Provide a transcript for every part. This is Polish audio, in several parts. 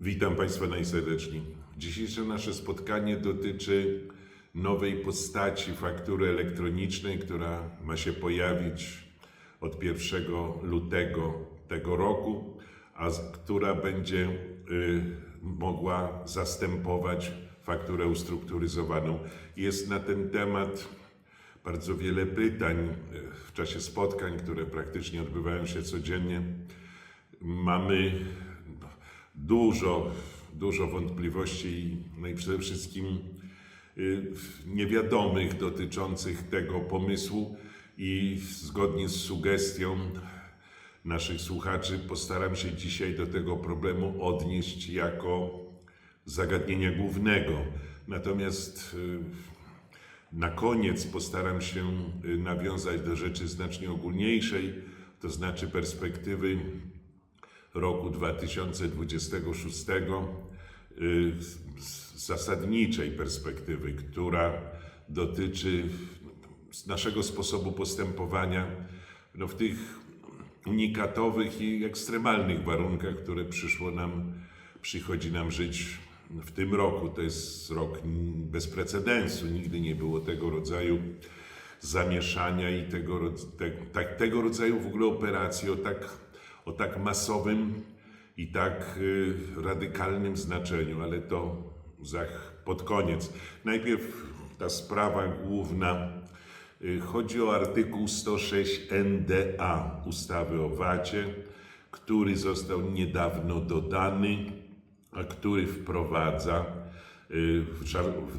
Witam Państwa najserdeczniej. Dzisiejsze nasze spotkanie dotyczy nowej postaci faktury elektronicznej, która ma się pojawić od 1 lutego tego roku, a która będzie y, mogła zastępować fakturę ustrukturyzowaną. Jest na ten temat bardzo wiele pytań y, w czasie spotkań, które praktycznie odbywają się codziennie. Mamy dużo, dużo wątpliwości i- no i przede wszystkim y, niewiadomych dotyczących tego pomysłu i zgodnie z sugestią naszych słuchaczy postaram się dzisiaj do tego problemu odnieść jako zagadnienia głównego. Natomiast y, na koniec postaram się y, nawiązać do rzeczy znacznie ogólniejszej, to znaczy perspektywy roku 2026, y, z zasadniczej perspektywy, która dotyczy naszego sposobu postępowania no, w tych unikatowych i ekstremalnych warunkach, które przyszło nam, przychodzi nam żyć w tym roku. To jest rok bez precedensu, nigdy nie było tego rodzaju zamieszania i tego, te, tak, tego rodzaju w ogóle operacji o tak, o tak masowym i tak y, radykalnym znaczeniu, ale to pod koniec. Najpierw ta sprawa główna. Y, Chodzi o artykuł 106 NDA ustawy o VAT-ie, który został niedawno dodany, a który wprowadza y, w,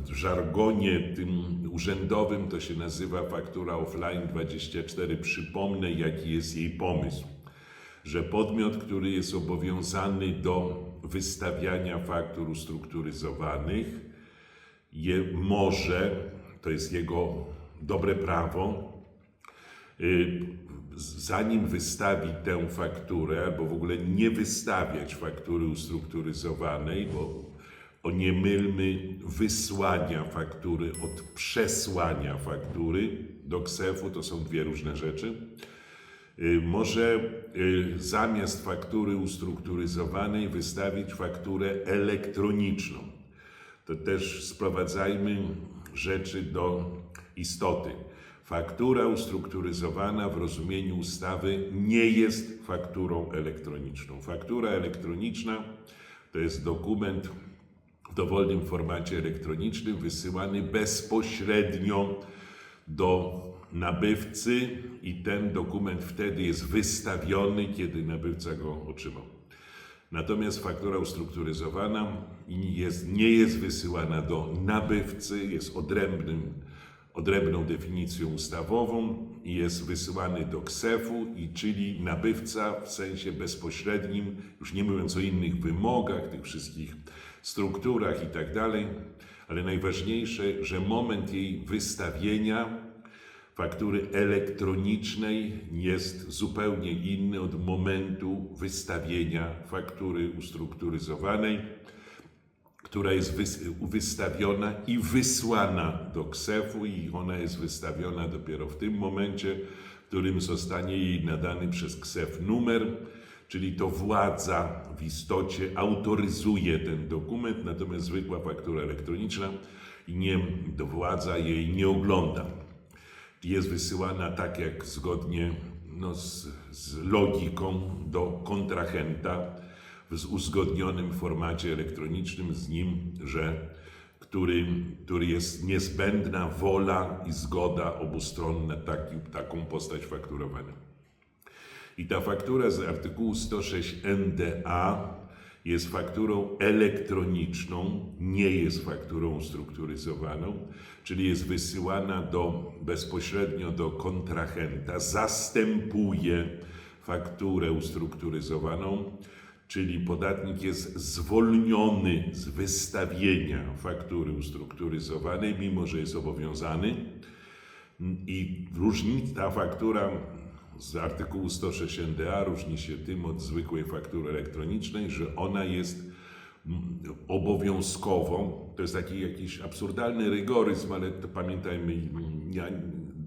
w żargonie tym urzędowym to się nazywa faktura offline 24. Przypomnę, jaki jest jej pomysł. Że podmiot, który jest obowiązany do wystawiania faktur ustrukturyzowanych, je może, to jest jego dobre prawo, y, zanim wystawi tę fakturę, albo w ogóle nie wystawiać faktury ustrukturyzowanej, bo o nie mylmy wysłania faktury od przesłania faktury do KSEF-u, to są dwie różne rzeczy. Y, Może y, zamiast faktury ustrukturyzowanej wystawić fakturę elektroniczną. To też sprowadzajmy rzeczy do istoty. Faktura ustrukturyzowana w rozumieniu ustawy nie jest fakturą elektroniczną. Faktura elektroniczna to jest dokument w dowolnym formacie elektronicznym wysyłany bezpośrednio do nabywcy i ten dokument wtedy jest wystawiony, kiedy nabywca go otrzymał. Natomiast faktura ustrukturyzowana jest, nie jest wysyłana do nabywcy, jest odrębnym, odrębną definicją ustawową i jest wysyłany do KSEF-u, i czyli nabywca w sensie bezpośrednim, już nie mówiąc o innych wymogach, tych wszystkich strukturach i tak dalej, ale najważniejsze, że moment jej wystawienia faktury elektronicznej jest zupełnie inny od momentu wystawienia faktury ustrukturyzowanej, która jest wys- wystawiona i wysłana do KSEF-u i ona jest wystawiona dopiero w tym momencie, w którym zostanie jej nadany przez KSEF numer, czyli to władza w istocie autoryzuje ten dokument, natomiast zwykła faktura elektroniczna i nie, władza jej nie ogląda jest wysyłana tak jak zgodnie no, z, z logiką do kontrahenta w uzgodnionym formacie elektronicznym z nim, że który, który jest niezbędna wola i zgoda obu stron na taki, taką postać fakturowania. I ta faktura z artykułu 106 NDA jest fakturą elektroniczną, nie jest fakturą ustrukturyzowaną, czyli jest wysyłana do, bezpośrednio do kontrahenta, zastępuje fakturę ustrukturyzowaną, czyli podatnik jest zwolniony z wystawienia faktury ustrukturyzowanej, mimo że jest obowiązany. I różnica ta faktura z artykułu 106 NDA różni się tym od zwykłej faktury elektronicznej, że ona jest mm, obowiązkową. To jest taki jakiś absurdalny rygoryzm, ale pamiętajmy, ja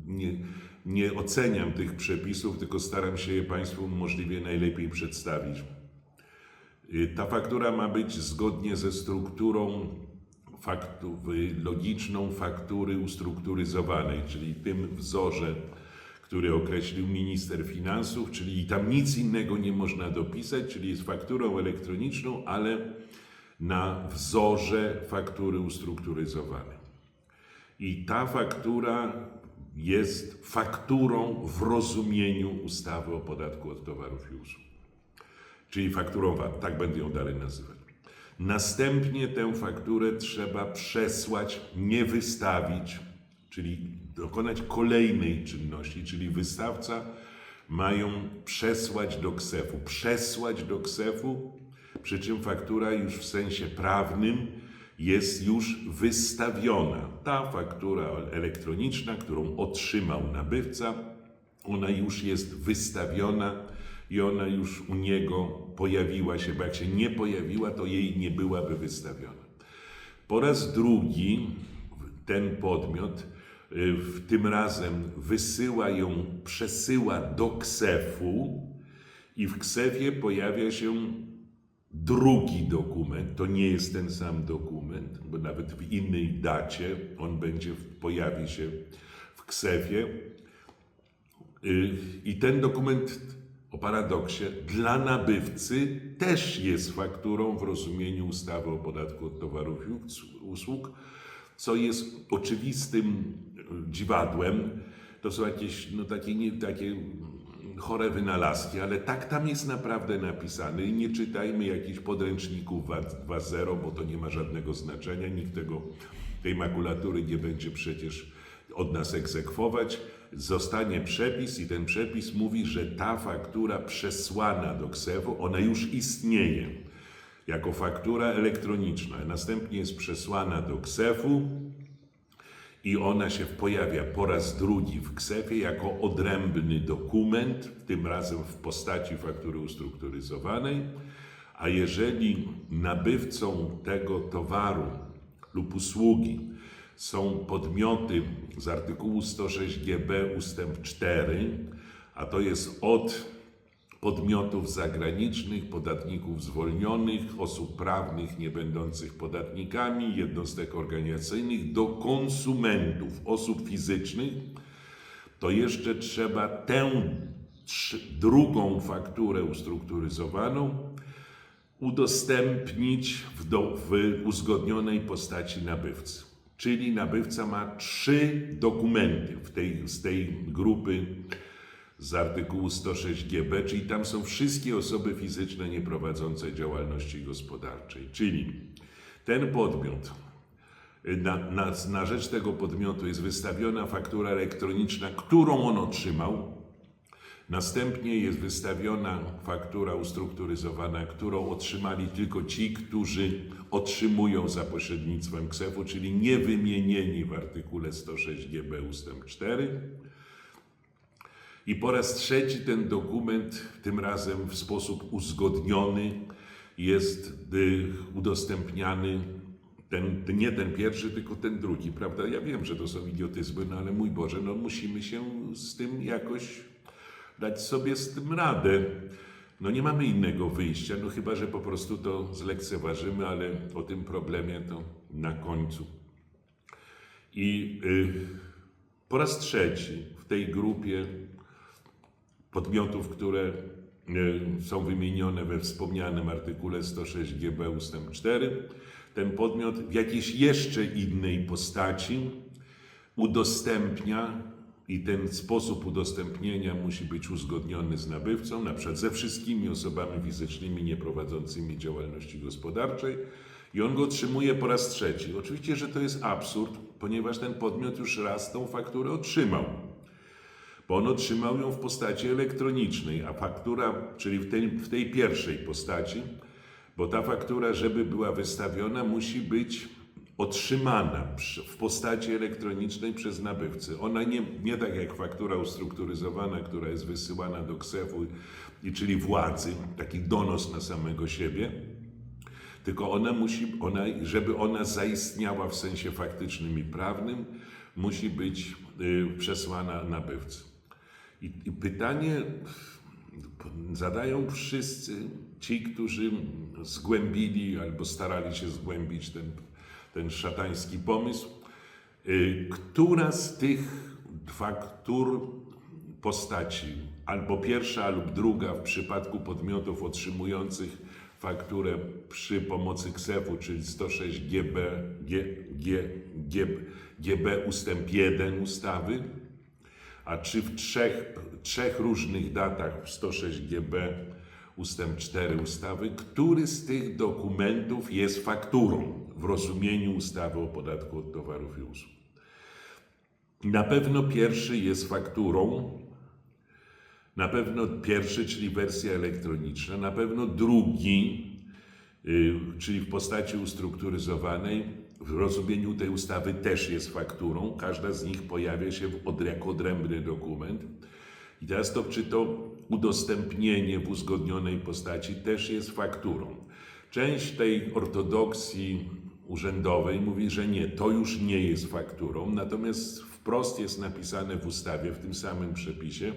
nie, nie oceniam tych przepisów, tylko staram się je Państwu możliwie najlepiej przedstawić. Y, Ta faktura ma być zgodnie ze strukturą faktu, logiczną faktury ustrukturyzowanej, czyli tym wzorze, który określił minister finansów, czyli tam nic innego nie można dopisać, czyli jest fakturą elektroniczną, ale na wzorze faktury ustrukturyzowanej. I ta faktura jest fakturą w rozumieniu ustawy o podatku od towarów i usług. Czyli fakturą VAT, tak będę ją dalej nazywać. Następnie tę fakturę trzeba przesłać, nie wystawić, czyli dokonać kolejnej czynności, czyli wystawca ma ją przesłać do KSEF-u. Przesłać do KSEF-u, przy czym faktura już w sensie prawnym jest już wystawiona. Ta faktura elektroniczna, którą otrzymał nabywca, ona już jest wystawiona i ona już u niego pojawiła się, bo jak się nie pojawiła, to jej nie byłaby wystawiona. Po raz drugi ten podmiot w- tym razem wysyła ją, przesyła do KSEF-u i w KSEF-ie pojawia się drugi dokument. To nie jest ten sam dokument, bo nawet w innej dacie on będzie, pojawi się w KSEF-ie. Y, I ten dokument o paradoksie dla nabywcy też jest fakturą w rozumieniu ustawy o podatku od towarów i usług, co jest oczywistym y, dziwadłem. To są jakieś no, takie, nie, takie chore wynalazki, ale tak tam jest naprawdę napisane i nie czytajmy jakichś podręczników VAT 2.0, bo to nie ma żadnego znaczenia, nikt tego, tej makulatury nie będzie przecież od nas egzekwować. Zostanie przepis i ten przepis mówi, że ta faktura przesłana do KSEF-u, ona już istnieje jako faktura elektroniczna. Następnie jest przesłana do KSEF-u i ona się pojawia po raz drugi w KSEF-ie jako odrębny dokument, tym razem w postaci faktury ustrukturyzowanej. A jeżeli nabywcą tego towaru lub usługi są podmioty z artykułu 106GB ustęp 4, a to jest od podmiotów zagranicznych, podatników zwolnionych, osób prawnych nie będących podatnikami, jednostek organizacyjnych do konsumentów, osób fizycznych, to jeszcze trzeba tę drugą fakturę ustrukturyzowaną udostępnić w, do, w uzgodnionej postaci nabywcy. Czyli nabywca ma trzy dokumenty w tej, z tej grupy z artykułu 106GB, czyli tam są wszystkie osoby fizyczne nieprowadzące działalności gospodarczej. Czyli ten podmiot, na, na, na rzecz tego podmiotu jest wystawiona faktura elektroniczna, którą on otrzymał. Następnie jest wystawiona faktura ustrukturyzowana, którą otrzymali tylko ci, którzy otrzymują za pośrednictwem KSEF-u, czyli nie wymienieni w artykule 106GB ustęp 4. I po raz trzeci ten dokument, tym razem w sposób uzgodniony, jest y, udostępniany. Ten, nie ten pierwszy, tylko ten drugi, prawda? Ja wiem, że to są idiotyzmy, no ale mój Boże, no musimy się z tym jakoś dać sobie z tym radę. No nie mamy innego wyjścia, no chyba, że po prostu to zlekceważymy, ale o tym problemie to na końcu. I y, po raz trzeci w tej grupie podmiotów, które y, są wymienione we wspomnianym artykule 106GB ustęp 4, ten podmiot w jakiejś jeszcze innej postaci udostępnia i ten sposób udostępnienia musi być uzgodniony z nabywcą, na przykład ze wszystkimi osobami fizycznymi nieprowadzącymi działalności gospodarczej i on go otrzymuje po raz trzeci. Oczywiście, że to jest absurd, ponieważ ten podmiot już raz tą fakturę otrzymał on otrzymał ją w postaci elektronicznej, a faktura, czyli w tej, w tej pierwszej postaci, bo ta faktura, żeby była wystawiona, musi być otrzymana w postaci elektronicznej przez nabywcę. Ona nie, nie tak jak faktura ustrukturyzowana, która jest wysyłana do KSEF-u, i czyli władzy, taki donos na samego siebie, tylko ona musi, ona, żeby ona zaistniała w sensie faktycznym i prawnym, musi być y, przesłana nabywcy. I, I pytanie zadają wszyscy, ci, którzy zgłębili albo starali się zgłębić ten, ten szatański pomysł, y, która z tych faktur postaci, albo pierwsza, albo druga w przypadku podmiotów otrzymujących fakturę przy pomocy KSEF-u, czyli 106 GB, G, G, G, GB ustęp 1 ustawy, a czy w trzech, trzech różnych datach w 106 GB ustęp 4 ustawy, który z tych dokumentów jest fakturą w rozumieniu ustawy o podatku od towarów i usług. Na pewno pierwszy jest fakturą, na pewno pierwszy, czyli wersja elektroniczna, na pewno drugi, y, czyli w postaci ustrukturyzowanej, w rozumieniu tej ustawy też jest fakturą. Każda z nich pojawia się jako odrębny dokument. I teraz to, czy to udostępnienie w uzgodnionej postaci też jest fakturą. Część tej ortodoksji urzędowej mówi, że nie, to już nie jest fakturą, natomiast wprost jest napisane w ustawie, w tym samym przepisie,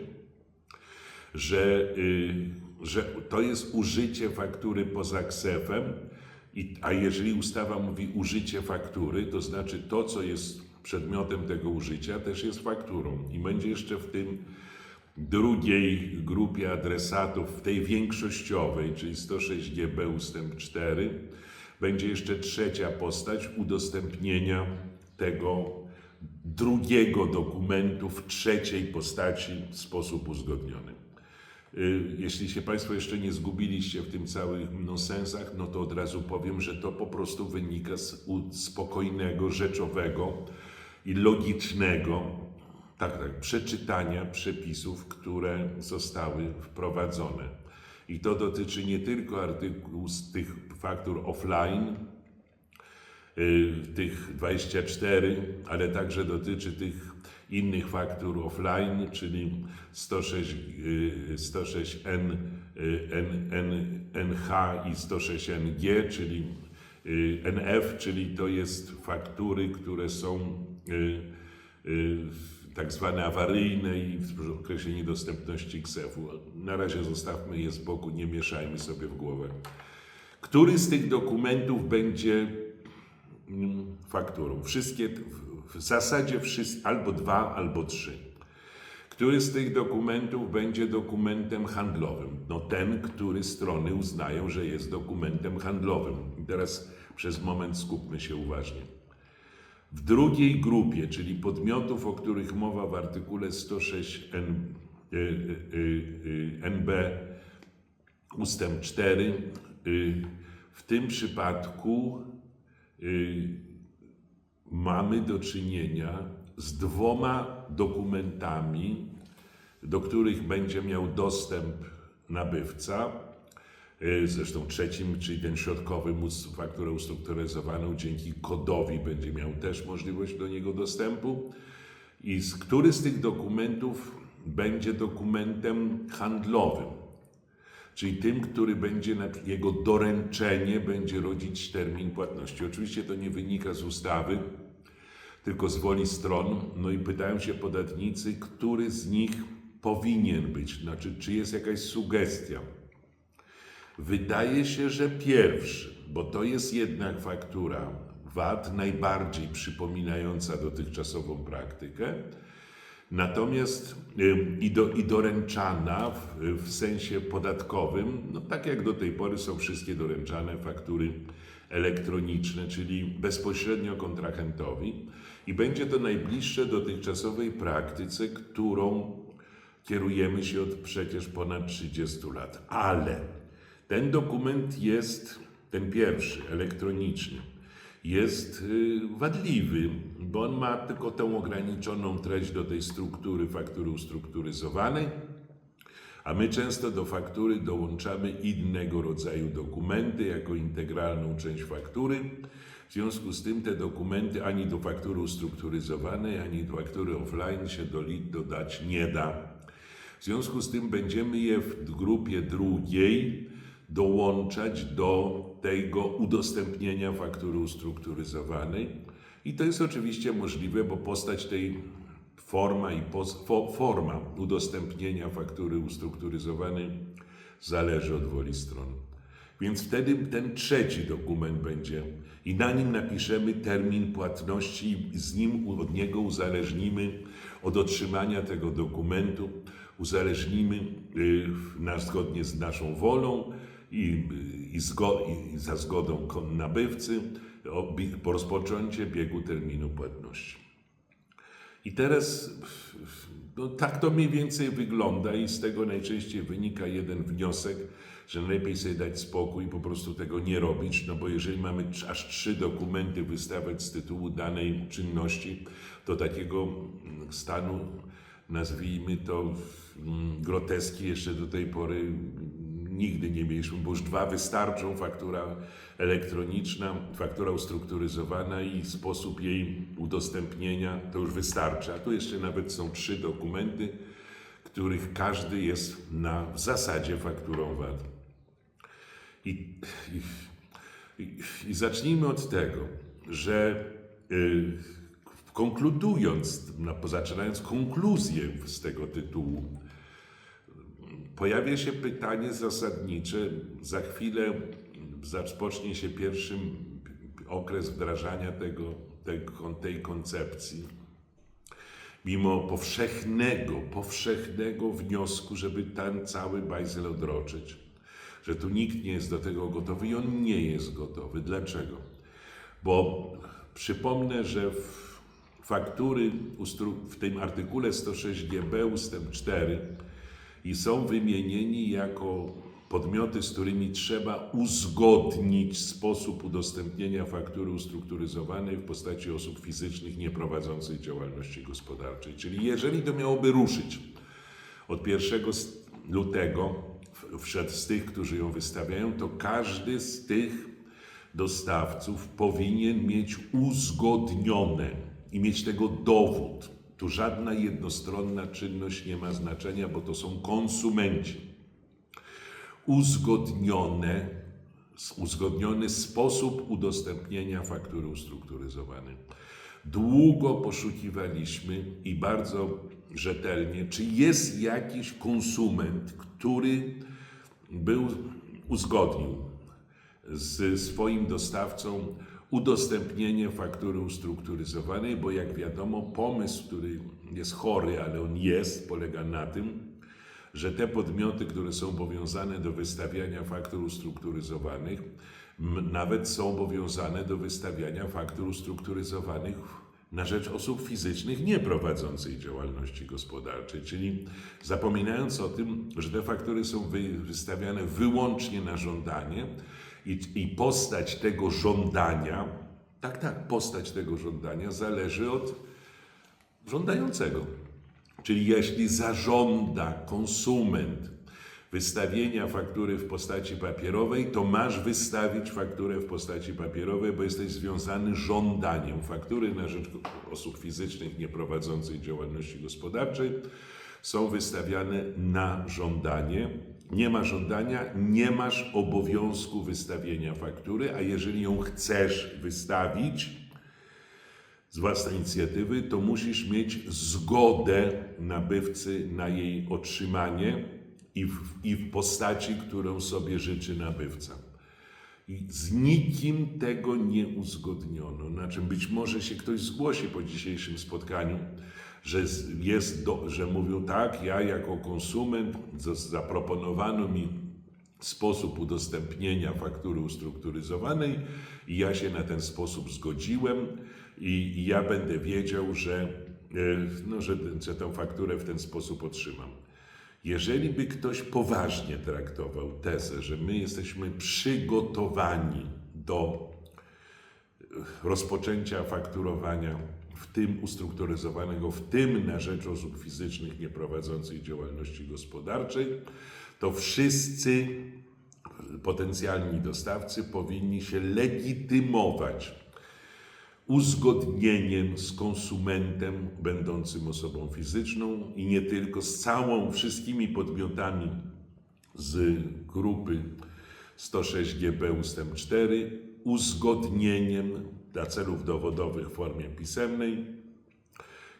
że, y, że to jest użycie faktury poza ksefem, i, a jeżeli ustawa mówi użycie faktury, to znaczy to, co jest przedmiotem tego użycia, też jest fakturą. I będzie jeszcze w tym drugiej grupie adresatów, w tej większościowej, czyli 106 GB ustęp 4, będzie jeszcze trzecia postać udostępnienia tego drugiego dokumentu w trzeciej postaci w sposób uzgodniony. Y, Jeśli się Państwo jeszcze nie zgubiliście w tym całych nonsensach, no to od razu powiem, że to po prostu wynika z spokojnego, rzeczowego i logicznego, tak, tak, przeczytania przepisów, które zostały wprowadzone. I to dotyczy nie tylko artykułów z tych faktur offline, y, tych 24, ale także dotyczy tych innych faktur offline, czyli 106, y, 106N, y, N, N, NH i 106NG, czyli y, NF, czyli to jest faktury, które są y, y, tak zwane awaryjne i w okresie niedostępności KSEF-u. Na razie zostawmy je z boku, nie mieszajmy sobie w głowę. Który z tych dokumentów będzie mm, fakturą? Wszystkie, w- zasadzie wszyscy, albo dwa, albo trzy. Który z tych dokumentów będzie dokumentem handlowym? No ten, który strony uznają, że jest dokumentem handlowym. I teraz przez moment skupmy się uważnie. W drugiej grupie, czyli podmiotów, o których mowa w artykule 106 N, y, y, y, NB ustęp 4, y, w tym przypadku y, mamy do czynienia z dwoma dokumentami, do których będzie miał dostęp nabywca. Y, Zresztą trzecim, czyli ten środkowy, fakturę ustrukturyzowaną, dzięki kodowi będzie miał też możliwość do niego dostępu. I z, który z tych dokumentów będzie dokumentem handlowym? Czyli tym, który będzie, jego doręczenie będzie rodzić termin płatności. Oczywiście to nie wynika z ustawy, tylko z woli stron. No i pytają się podatnicy, który z nich powinien być, znaczy, czy jest jakaś sugestia. Wydaje się, że pierwszy, bo to jest jednak faktura VAT najbardziej przypominająca dotychczasową praktykę. Natomiast i, do, i doręczana w, w sensie podatkowym, no tak jak do tej pory są wszystkie doręczane faktury elektroniczne, czyli bezpośrednio kontrahentowi i będzie to najbliższe dotychczasowej praktyce, którą kierujemy się od przecież ponad 30 lat. Ale ten dokument jest, ten pierwszy, elektroniczny, jest y, wadliwy, bo on ma tylko tę ograniczoną treść do tej struktury faktury ustrukturyzowanej, a my często do faktury dołączamy innego rodzaju dokumenty jako integralną część faktury. W związku z tym te dokumenty ani do faktury ustrukturyzowanej, ani do faktury offline się doli- dodać nie da. W związku z tym będziemy je w grupie drugiej dołączać do tego udostępnienia faktury ustrukturyzowanej. I to jest oczywiście możliwe, bo postać tej forma i pos, fo, forma udostępnienia faktury ustrukturyzowanej zależy od woli stron. Więc wtedy ten trzeci dokument będzie i na nim napiszemy termin płatności i z nim od niego uzależnimy od otrzymania tego dokumentu, uzależnimy y, na, zgodnie z naszą wolą i, i, zgo, i za zgodą nabywcy rozpoczęcie biegu terminu płatności. I teraz no, tak to mniej więcej wygląda i z tego najczęściej wynika jeden wniosek, że lepiej sobie dać spokój i po prostu tego nie robić, no bo jeżeli mamy aż trzy dokumenty wystawiać z tytułu danej czynności, to takiego mm, stanu, nazwijmy to mm, groteski jeszcze do tej pory nigdy nie mieliśmy, bo już dwa wystarczą, faktura elektroniczna, faktura ustrukturyzowana i sposób jej udostępnienia, to już wystarcza. A tu jeszcze nawet są trzy dokumenty, których każdy jest na w zasadzie fakturą VAT. I, i, i, i zacznijmy od tego, że y, konkludując, zaczynając konkluzję z tego tytułu, pojawia się pytanie zasadnicze. Za chwilę rozpocznie się pierwszy okres wdrażania tego, tego, tej koncepcji. Mimo powszechnego, powszechnego wniosku, żeby ten cały bajzel odroczyć, że tu nikt nie jest do tego gotowy i on nie jest gotowy. Dlaczego? Bo przypomnę, że w faktury w tym artykule 106GB ustęp 4 i są wymienieni jako podmioty, z którymi trzeba uzgodnić sposób udostępnienia faktury ustrukturyzowanej w postaci osób fizycznych nieprowadzących działalności gospodarczej. Czyli jeżeli to miałoby ruszyć od 1 s- lutego, wszedł z tych, którzy ją wystawiają, to każdy z tych dostawców powinien mieć uzgodnione i mieć tego dowód. Tu żadna jednostronna czynność nie ma znaczenia, bo to są konsumenci. Uzgodnione, uzgodniony sposób udostępnienia faktury ustrukturyzowanej. Długo poszukiwaliśmy i bardzo rzetelnie, czy jest jakiś konsument, który był, uzgodnił z swoim dostawcą udostępnienie faktury ustrukturyzowanej, bo jak wiadomo, pomysł, który jest chory, ale on jest, polega na tym, że te podmioty, które są obowiązane do wystawiania faktur ustrukturyzowanych, nawet są obowiązane do wystawiania faktur ustrukturyzowanych na rzecz osób fizycznych nieprowadzących działalności gospodarczej. Czyli zapominając o tym, że te faktury są wy, wystawiane wyłącznie na żądanie i, i postać tego żądania, tak, tak, postać tego żądania zależy od żądającego. Czyli jeśli zażąda konsument wystawienia faktury w postaci papierowej, to masz wystawić fakturę w postaci papierowej, bo jesteś związany żądaniem. Faktury na rzecz osób fizycznych nieprowadzących działalności gospodarczej są wystawiane na żądanie. Nie ma żądania, nie masz obowiązku wystawienia faktury, a jeżeli ją chcesz wystawić, z własnej inicjatywy, to musisz mieć zgodę nabywcy na jej otrzymanie i w, i w postaci, którą sobie życzy nabywca. I z nikim tego nie uzgodniono. Na czym być może się ktoś zgłosi po dzisiejszym spotkaniu, że jest, do, że mówią tak, ja jako konsument zaproponowano mi sposób udostępnienia faktury ustrukturyzowanej i ja się na ten sposób zgodziłem i, i ja będę wiedział, że, e, no, że, że tę fakturę w ten sposób otrzymam. Jeżeli by ktoś poważnie traktował tezę, że my jesteśmy przygotowani do rozpoczęcia fakturowania, w tym ustrukturyzowanego, w tym na rzecz osób fizycznych nieprowadzących działalności gospodarczej, to wszyscy potencjalni dostawcy powinni się legitymować uzgodnieniem z konsumentem będącym osobą fizyczną i nie tylko z całą, wszystkimi podmiotami z grupy 106GB ustęp 4 uzgodnieniem dla celów dowodowych w formie pisemnej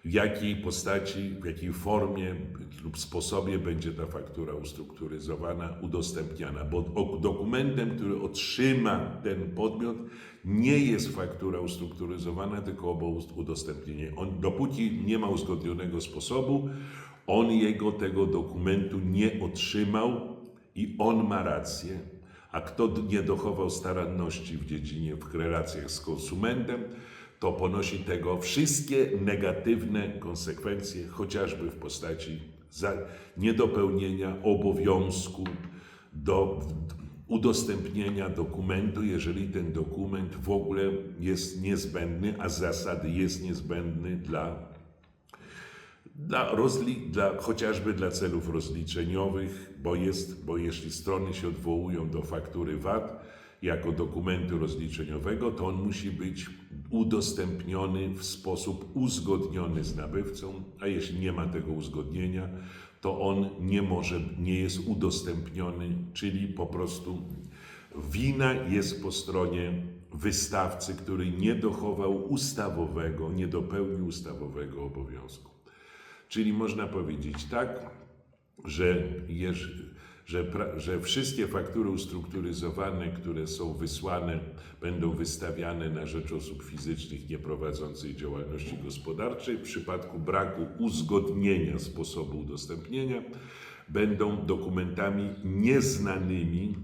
w jakiej postaci, w jakiej formie lub sposobie będzie ta faktura ustrukturyzowana, udostępniana, bo dokumentem, który otrzyma ten podmiot, nie jest faktura ustrukturyzowana, tylko udostępnienie. On, dopóki nie ma uzgodnionego sposobu, on jego tego dokumentu nie otrzymał i on ma rację. A kto nie dochował staranności w dziedzinie, w relacjach z konsumentem, to ponosi tego wszystkie negatywne konsekwencje, chociażby w postaci niedopełnienia obowiązku do udostępnienia dokumentu, jeżeli ten dokument w ogóle jest niezbędny, a z zasady jest niezbędny dla dla, rozli- dla, chociażby dla celów rozliczeniowych, bo, jest, bo jeśli strony się odwołują do faktury VAT jako dokumentu rozliczeniowego, to on musi być udostępniony w sposób uzgodniony z nabywcą, a jeśli nie ma tego uzgodnienia, to on nie może, nie jest udostępniony, czyli po prostu wina jest po stronie wystawcy, który nie dochował ustawowego, nie dopełnił ustawowego obowiązku. Czyli można powiedzieć tak, że, jeż, że, że wszystkie faktury ustrukturyzowane, które są wysłane, będą wystawiane na rzecz osób fizycznych nieprowadzących działalności gospodarczej. W przypadku braku uzgodnienia sposobu udostępnienia będą dokumentami nieznanymi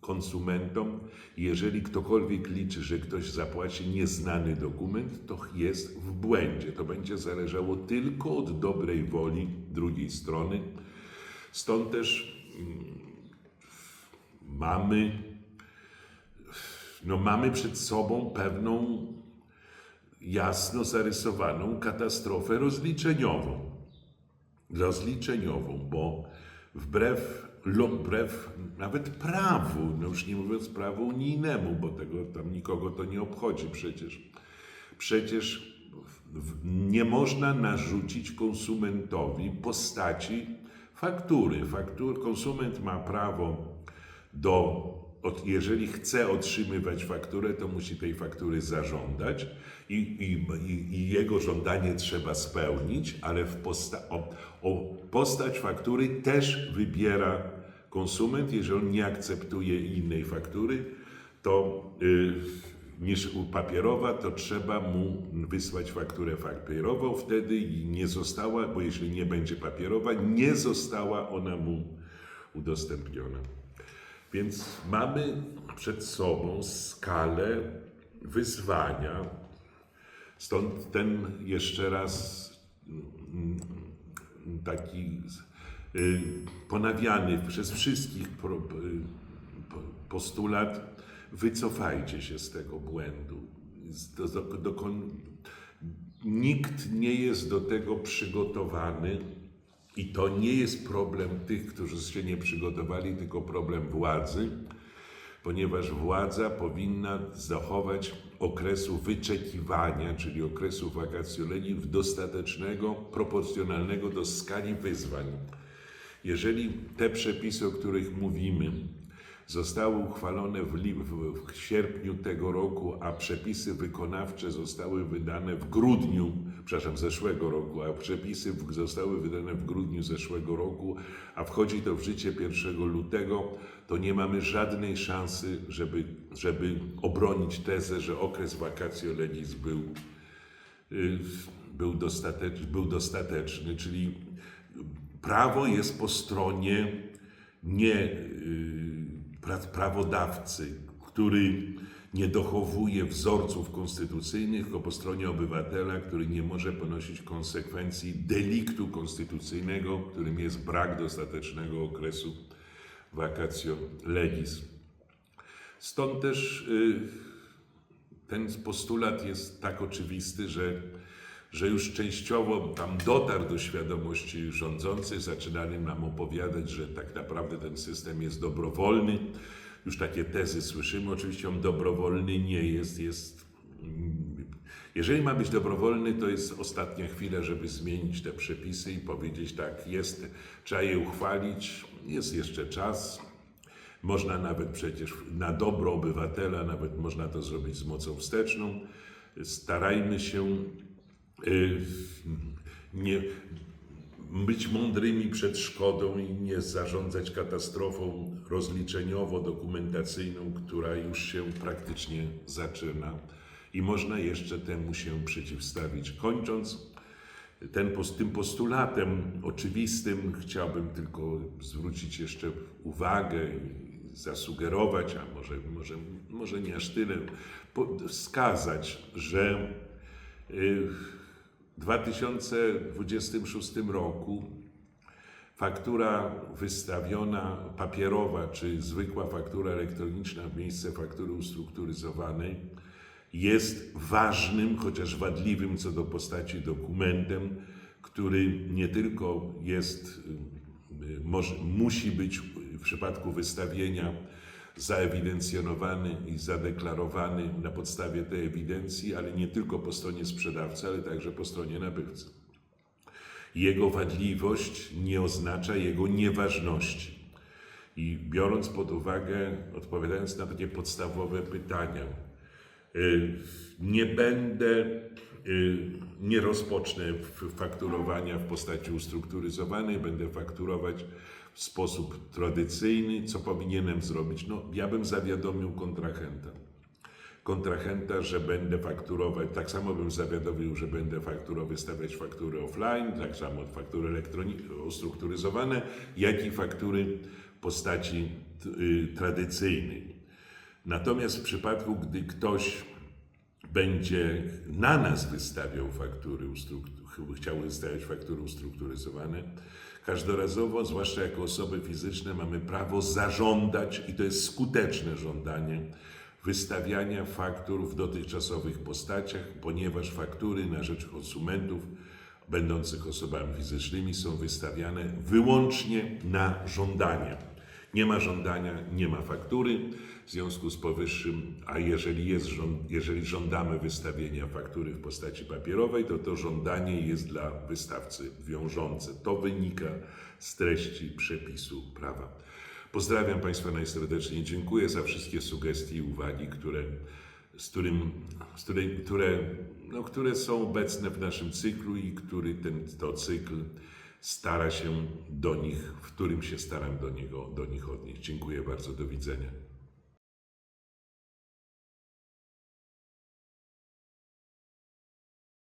konsumentom. Jeżeli ktokolwiek liczy, że ktoś zapłaci nieznany dokument, to jest w błędzie. To będzie zależało tylko od dobrej woli drugiej strony. Stąd też mm, mamy, no mamy przed sobą pewną jasno zarysowaną katastrofę rozliczeniową. Rozliczeniową, bo wbrew, lo- wbrew nawet prawu, no już nie mówiąc prawu unijnemu, bo tego tam nikogo to nie obchodzi przecież. Przecież nie można narzucić konsumentowi postaci faktury. Faktur, konsument ma prawo do, jeżeli chce otrzymywać fakturę, to musi tej faktury zażądać i, i, i, i jego żądanie trzeba spełnić, ale w posta, o, o postać faktury też wybiera konsument. Jeżeli on nie akceptuje innej faktury, to y, niż papierowa, to trzeba mu wysłać fakturę papierową. Wtedy nie została, bo jeśli nie będzie papierowa, nie została ona mu udostępniona. Więc mamy przed sobą skalę wyzwania. Stąd ten jeszcze raz mm, taki y, ponawiany przez wszystkich y, po- postulat, wycofajcie się z tego błędu. Nikt nie jest do tego przygotowany i to nie jest problem tych, którzy się nie przygotowali, tylko problem władzy, ponieważ władza powinna zachować okresu wyczekiwania, czyli okresu vacatio legis dostatecznego, proporcjonalnego do skali wyzwań. Jeżeli te przepisy, o których mówimy, zostały uchwalone w, w, sierpniu tego roku, a przepisy wykonawcze zostały wydane w grudniu, przepraszam, zeszłego roku, a przepisy zostały wydane w grudniu zeszłego roku, a wchodzi to w życie 1 lutego, to nie mamy żadnej szansy, żeby, żeby obronić tezę, że okres vacatio legis był y, był, dostatecz, był dostateczny, czyli prawo jest po stronie nie y, prawodawcy, który nie dochowuje wzorców konstytucyjnych, tylko po stronie obywatela, który nie może ponosić konsekwencji deliktu konstytucyjnego, którym jest brak dostatecznego okresu vacatio legis. Stąd też y, ten postulat jest tak oczywisty, że, że już częściowo tam dotarł do świadomości rządzących, zaczynali nam opowiadać, że tak naprawdę ten system jest dobrowolny. Już takie tezy słyszymy. Oczywiście on dobrowolny nie jest, jest jeżeli ma być dobrowolny, to jest ostatnia chwila, żeby zmienić te przepisy i powiedzieć tak, jest, trzeba je uchwalić, jest jeszcze czas, można nawet przecież na dobro obywatela, nawet można to zrobić z mocą wsteczną. Starajmy się nie być mądrymi przed szkodą i nie zarządzać katastrofą rozliczeniowo-dokumentacyjną, która już się praktycznie zaczyna i można jeszcze temu się przeciwstawić. Kończąc, ten, tym postulatem oczywistym chciałbym tylko zwrócić jeszcze uwagę i zasugerować, a może, może, może nie aż tyle, wskazać, że y, w 2026 roku faktura wystawiona papierowa czy zwykła faktura elektroniczna w miejsce faktury ustrukturyzowanej jest ważnym, chociaż wadliwym co do postaci dokumentem, który nie tylko jest, y, może, musi być w przypadku wystawienia zaewidencjonowany i zadeklarowany na podstawie tej ewidencji, ale nie tylko po stronie sprzedawcy, ale także po stronie nabywcy. Jego wadliwość nie oznacza jego nieważności. I biorąc pod uwagę, odpowiadając na takie podstawowe pytania, y, nie będę, y, nie rozpocznę fakturowania w postaci ustrukturyzowanej, będę fakturować w sposób tradycyjny. Co powinienem zrobić? No, ja bym zawiadomił kontrahenta. Kontrahenta, że będę fakturować, tak samo bym zawiadomił, że będę fakturował, wystawiać faktury offline, tak samo faktury elektroniczne, ustrukturyzowane, jak i faktury w postaci y, tradycyjnej. Natomiast w przypadku, gdy ktoś będzie na nas wystawiał faktury, chciał wystawiać faktury ustrukturyzowane, każdorazowo, zwłaszcza jako osoby fizyczne, mamy prawo zażądać, i to jest skuteczne żądanie, wystawiania faktur w dotychczasowych postaciach, ponieważ faktury na rzecz konsumentów będących osobami fizycznymi są wystawiane wyłącznie na żądanie. Nie ma żądania, nie ma faktury. W związku z powyższym, a jeżeli, jest, jeżeli żądamy wystawienia faktury w postaci papierowej, to to żądanie jest dla wystawcy wiążące. To wynika z treści przepisu prawa. Pozdrawiam Państwa najserdeczniej. Dziękuję za wszystkie sugestie i uwagi, które, z którym, z której, które, no, które są obecne w naszym cyklu i który ten to cykl stara się do nich, w którym się staram do, niego, do nich odnieść. Dziękuję bardzo. Do widzenia.